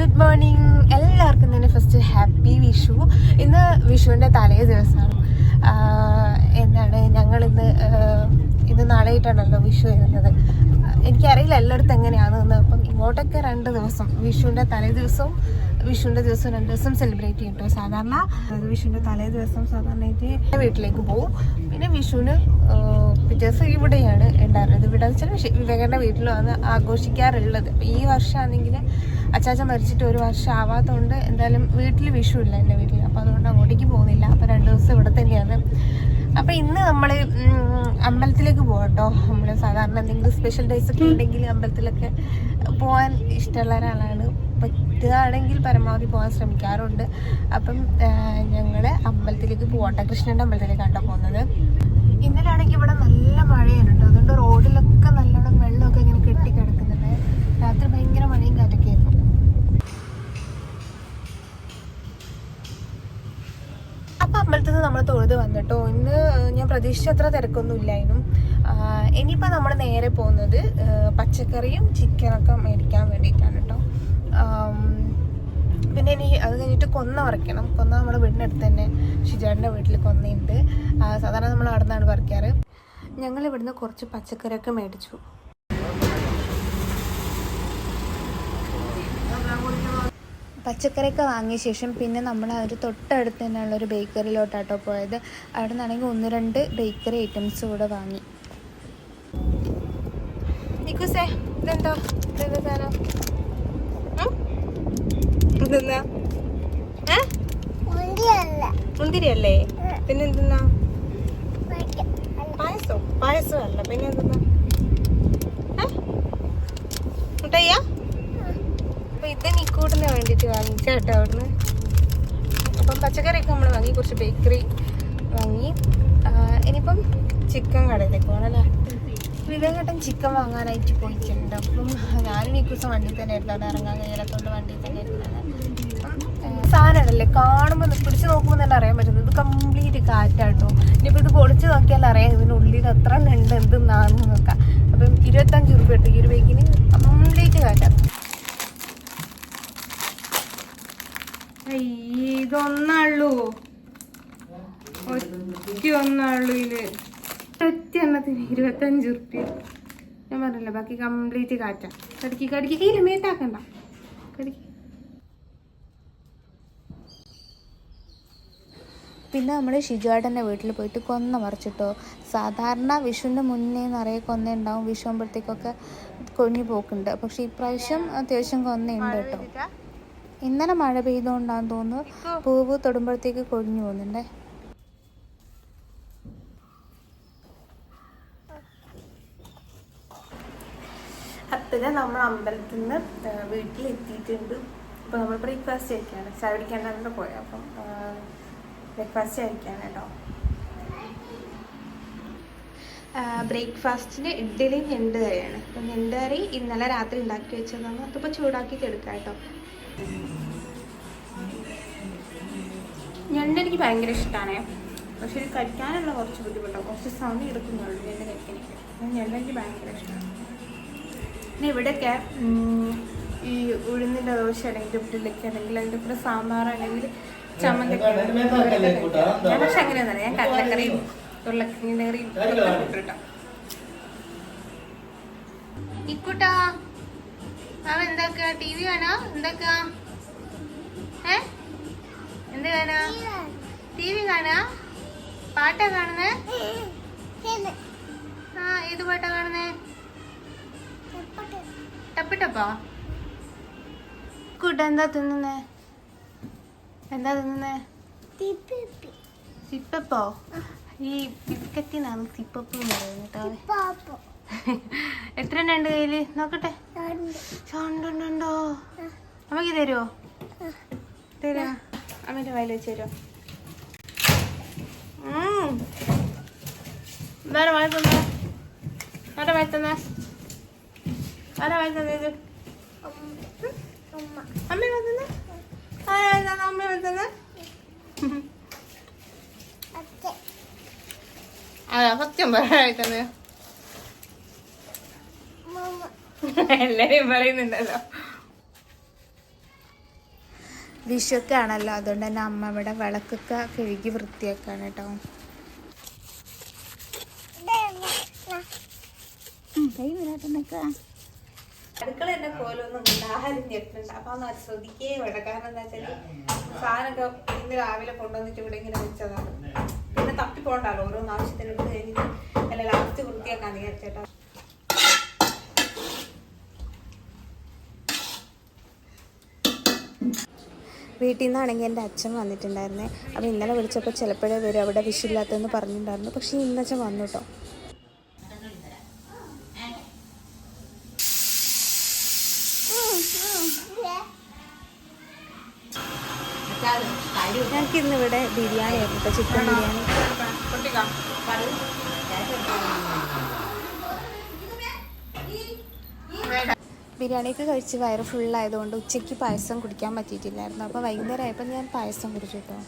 Good morning എല്ലാവർക്കും തന്നെ first happy Vishu. ഇന്ന് വിഷുവിന്റെ തലേ ദിവസമാണ്. എന്താണ് ഞങ്ങളിന്ന് ഇന്ന് നാളെയായിട്ടാണല്ലോ വിഷു വരുന്നത്. എനിക്കറിയില്ല എല്ലായിടത്തും എങ്ങനെയാണെന്ന് അപ്പം ഇങ്ങോട്ടൊക്കെ രണ്ട് ദിവസം വിഷുവിന്റെ തലേ ദിവസവും വിഷുവിന്റെ ദിവസം രണ്ട് ദിവസം സെലിബ്രേറ്റ് ചെയ്യും കേട്ടോ സാധാരണ വിഷുവിന്റെ തലേ ദിവസം സാധാരണയായിട്ട് വീട്ടിലേക്ക് പോകും. പിന്നെ വിഷുവിന് പിറ്റേസ് ഇവിടെയാണ് ഉണ്ടായിരുന്നത്. ഇവിടെ വെച്ചാൽ വിവേകന്റെ വീട്ടിലാണ് ആഘോഷിക്കാറുള്ളത്. അപ്പം ഈ വർഷമാണെങ്കിൽ അച്ചാച്ച മരിച്ചിട്ട് ഒരു വർഷം ആവാത്തതുകൊണ്ട് എന്തായാലും വീട്ടിൽ വിഷു ഇല്ല എന്റെ വീട്ടിൽ. അപ്പോൾ അതുകൊണ്ട് അങ്ങോട്ടേക്ക് പോകുന്നില്ല. അപ്പോൾ രണ്ട് ദിവസം ഇവിടെ തന്നെയാണ്. അപ്പോൾ ഇന്ന് നമ്മൾ അമ്പലത്തിലേക്ക് പോകട്ടോ നമ്മൾ സാധാരണ എന്തെങ്കിലും സ്പെഷ്യൽ ഡേയ്സ് ഒക്കെ ഉണ്ടെങ്കിൽ അമ്പലത്തിലൊക്കെ പോകാൻ ഇഷ്ടമുള്ള ഒരാളാണ്. പറ്റുകയാണെങ്കിൽ പരമാവധി പോകാൻ ശ്രമിക്കാറുണ്ട്. അപ്പം ഞങ്ങൾ അമ്പലത്തിലേക്ക് പോകട്ടെ കൃഷ്ണന്റെ അമ്പലത്തിലേക്കാണ് കേട്ടോ പോകുന്നത്. ഇന്നലെയാണെങ്കിൽ ഇവിടെ നല്ല മഴയാണ് കേട്ടോ. അതുകൊണ്ട് റോഡിലൊക്കെ നല്ലോണം വെള്ളമൊക്കെ ഇങ്ങനെ കെട്ടിക്കിടക്കുന്നുണ്ട് രാത്രി ഭയങ്കര മഴയും കാറ്റൊക്കെ അമ്പലത്തിൽ നിന്ന് നമ്മൾ തൊഴുത് വന്നിട്ടോ. ഇന്ന് ഞാൻ പ്രതീക്ഷിച്ച അത്ര തിരക്കൊന്നും ഇല്ലായിരുന്നു ഇനിയിപ്പോൾ നമ്മൾ നേരെ പോകുന്നത് പച്ചക്കറിയും ചിക്കനൊക്കെ മേടിക്കാൻ വേണ്ടിയിട്ടാണ് കേട്ടോ. പിന്നെ ഇനി അത് കഴിഞ്ഞിട്ട് കൊന്ന പറിക്കണം. കൊന്ന നമ്മുടെ വീടിനടുത്ത് തന്നെ ഷിജാടിന്റെ വീട്ടിൽ കൊന്നയുണ്ട്. സാധാരണ നമ്മൾ അവിടെ നിന്നാണ് പറിക്കാറ്. ഞങ്ങൾ ഇവിടുന്ന് കുറച്ച് പച്ചക്കറിയൊക്കെ മേടിച്ചു. പച്ചക്കറിയൊക്കെ വാങ്ങിയ ശേഷം പിന്നെ നമ്മൾ ആ ഒരു തൊട്ടടുത്ത് തന്നെയുള്ള ഒരു ബേക്കറിയിലോട്ടാട്ടോ പോയത്. അവിടെ നിന്നാണെങ്കിൽ ഒന്ന് രണ്ട് ബേക്കറി ഐറ്റംസ് കൂടെ വാങ്ങി. നിക്കുസേ ഇതെന്തോ? സാധനം? ഏ? മുന്തിരിയല്ലേ? പിന്നെ എന്തെന്നാ പായസോ. പായസം അല്ല പിന്നെ എന്തെന്നാ മുട്ടയ്യ? അപ്പൊ ഇത് വേണ്ടിട്ട് വാങ്ങിച്ച കേട്ടോ അവിടുന്ന്. അപ്പം പച്ചക്കറിയൊക്കെ നമ്മൾ വാങ്ങി കുറച്ച് ബേക്കറി വാങ്ങി. ഇനിയിപ്പം ചിക്കൻ കടയിലേക്ക് പോകണം അല്ലേ? ചിക്കൻ വാങ്ങാനായിട്ട് പോയിട്ടുണ്ട്. അപ്പം ഞാനും ഈ ദിവസം വണ്ടിയിൽ തന്നെ ആയിരുന്നു. ഇറങ്ങാൻ കഴിയാത്തതുകൊണ്ട് വണ്ടിയിൽ തന്നെ ആയിരുന്നു. സാധനമല്ലേ കാണുമ്പോൾ പിടിച്ച് നോക്കുമ്പോൾ തന്നെ അറിയാൻ പറ്റുന്നത്. ഇത് കംപ്ലീറ്റ് കാറ്റാട്ടോ. ഇനിയിപ്പോൾ ഇത് പൊളിച്ച് നോക്കിയാൽ അറിയാം ഇതിനുള്ളിൽ എത്ര ഉണ്ട് എന്തെന്നാന്ന് നോക്കാം അപ്പം ഇരുപത്തഞ്ച് രൂപ ഇട്ട് ഈ ഒരു ബേക്കിന് കംപ്ലീറ്റ് കാറ്റാണ് അയ്യേ, ഇതൊന്നുള്ളൂ ഒറ്റ ഒന്നുള്ളൂ ഇതിൽ. ഒറ്റ എണ്ണത്തിന് ഇരുപത്തഞ്ച് ഉറുപ്പ്യ. ഞാൻ പറഞ്ഞില്ല ബാക്കി കംപ്ലീറ്റ് കാറ്റാ. കടിക്ക് കടിക്ക്. കയ്യിൽ മേത്താക്കണ്ട കടിക്ക്. പിന്നെ നമ്മൾ ഷിജുവേട്ടന്റെ വീട്ടിൽ പോയിട്ട് കൊന്ന മറിച്ചിട്ടോ. സാധാരണ വിഷുവിന്റെ മുന്നേ നിറയെ കൊന്ന ഉണ്ടാവും. വിഷുവുമ്പോഴത്തേക്കൊക്കെ കൊഞ്ഞു പോക്കുണ്ട്. പക്ഷേ ഇപ്രാവശ്യം അത്യാവശ്യം കൊന്നയുണ്ട് കേട്ടോ. ഇന്നലെ മഴ പെയ്തുകൊണ്ടാന്ന് തോന്നുന്നു. പൂവ് തൊടുമ്പോഴത്തേക്ക് കൊഴിഞ്ഞു പോകുന്നുണ്ടേ. അപ്പത് നമ്മൾ അമ്പലത്തിൽ നിന്ന് വീട്ടിൽ എത്തിയിട്ടുണ്ട് അപ്പോൾ നമ്മൾ ബ്രേക്ക്ഫാസ്റ്റ് കഴിക്കാണ്. ചായ കുടിക്കാണ്ടാണ് പോയത് അപ്പം ബ്രേക്ക്ഫാസ്റ്റ് കഴിക്കാണ് കേട്ടോ. ബ്രേക്ക്ഫാസ്റ്റിന് ഇഡ്ഡലി ഞണ്ട് കറിയാണ്. അപ്പം ഞണ്ട് കറി ഇന്നലെ രാത്രി ഉണ്ടാക്കി വെച്ചതാണ്. അതിപ്പോൾ ചൂടാക്കിയിട്ട് എടുക്കാം കേട്ടോ. ഞണ്ട് എനിക്ക് ഭയങ്കര ഇഷ്ടമാണ് പക്ഷെ ഇത് കഴിക്കാനുള്ള കുറച്ച് ബുദ്ധിമുട്ടാണ് കുറച്ച് സമയം എടുക്കുന്നുള്ളൂ ഞണ്ട് കഴിക്കാനൊക്കെ. ഞണ്ട് എനിക്ക് ഭയങ്കര ഇഷ്ടമാണ് പിന്നെ ഇവിടെയൊക്കെ ഈ ഉഴുന്നിന്റെ ദോശ അല്ലെങ്കിൽ ഇഡ്ഡലിക്ക് അല്ലെങ്കിൽ അതിന്റെ കൂടെ സാമ്പാർ അല്ലെങ്കിൽ ചമ്മന്തി. ഞാൻ പക്ഷെ അങ്ങനെയൊന്നല്ല ഞാൻ കടലക്കറിയും ഉരുളക്കിഴങ്ങ് കറിയും ഇക്കുട്ടാ. അവൻ എന്താക്കാ? ടി വി കാണാ എന്താക്കാ? ഏ? എന്ത് കാണാ ടി വി കാണാ പാട്ടാ കാണുന്നേ? ആ ഏത് പാട്ടാ കാണുന്നേ? ടപ്പിട്ടപ്പാ? കൂട്ട എന്താ തിന്നുന്നേ? എന്താ തിന്നുന്നേ? സിപ്പപ്പോ ഈ ബിസ്ക്കറ്റിനാണ് സിപ്പപ്പ് എന്ന് പറയുന്നത് കേട്ടോ. എത്ര എണ്ണ ഉണ്ട് കയ്യിൽ? നോക്കട്ടെ. ചണ്ടുണ്ടോ അമ്മയ്ക്ക് തരുമോ തരാ. അമ്മേന്റെ വയൽ വെച്ച് തരുമോ വേറെ വഴി തന്നേ? വേറെ വഴി വേറെ ആരാ തന്നെ തന്നത് അമ്മ ആരാ വാങ്ങി അമ്മ വന്നത് അതാ സത്യം പറയാൻ തന്നെ എല്ലാരെയും പറയുന്നുണ്ടല്ലോ. വിഷുവൊക്കെ ആണല്ലോ അതുകൊണ്ട് തന്നെ അമ്മ ഇവിടെ വിളക്കൊക്കെ കഴുകി വൃത്തിയാക്കാണ് കേട്ടോ. അടുക്കള എന്നെ കോലൊന്നും ആരും ഞെട്ടുണ്ട് അപ്പൊ അത് ശ്രദ്ധിക്കേ വേണ്ട. കാരണം എന്താ വെച്ചാൽ സാധനമൊക്കെ ഇന്ന് രാവിലെ കൊണ്ടുവന്നിട്ട് ഇവിടെ ഇങ്ങനെ വെച്ചതാണ്. പിന്നെ തപ്പി പോകണ്ടല്ലോ ഓരോന്ന് ആവശ്യത്തിന് എടുത്ത് കഴിഞ്ഞിട്ട് അല്ല ലാസ്റ്റ് വൃത്തിയാക്കാൻ വിചാരിച്ചേട്ടാ വീട്ടിൽ നിന്നാണെങ്കിൽ എന്റെ അച്ഛൻ വന്നിട്ടുണ്ടായിരുന്നേ. അപ്പോൾ ഇന്നലെ വിളിച്ചപ്പോൾ ചിലപ്പോഴേ വരും അവിടെ വിഷില്ലാത്തതെന്ന് പറഞ്ഞിട്ടുണ്ടായിരുന്നു. പക്ഷേ ഇന്നച്ഛൻ വന്നു കേട്ടോ. ഞങ്ങൾക്ക് ഇന്നിവിടെ ബിരിയാണി ആയിരുന്നു കേട്ടോ ചിക്കൻ ബിരിയാണി. ബിരിയാണിയൊക്കെ കഴിച്ച് വയറ് ഫുള്ളായതുകൊണ്ട് ഉച്ചയ്ക്ക് പായസം കുടിക്കാൻ പറ്റിയിട്ടില്ലായിരുന്നു. അപ്പോൾ വൈകുന്നേരം ആയപ്പോൾ ഞാൻ പായസം കുടിച്ചു കേട്ടോ.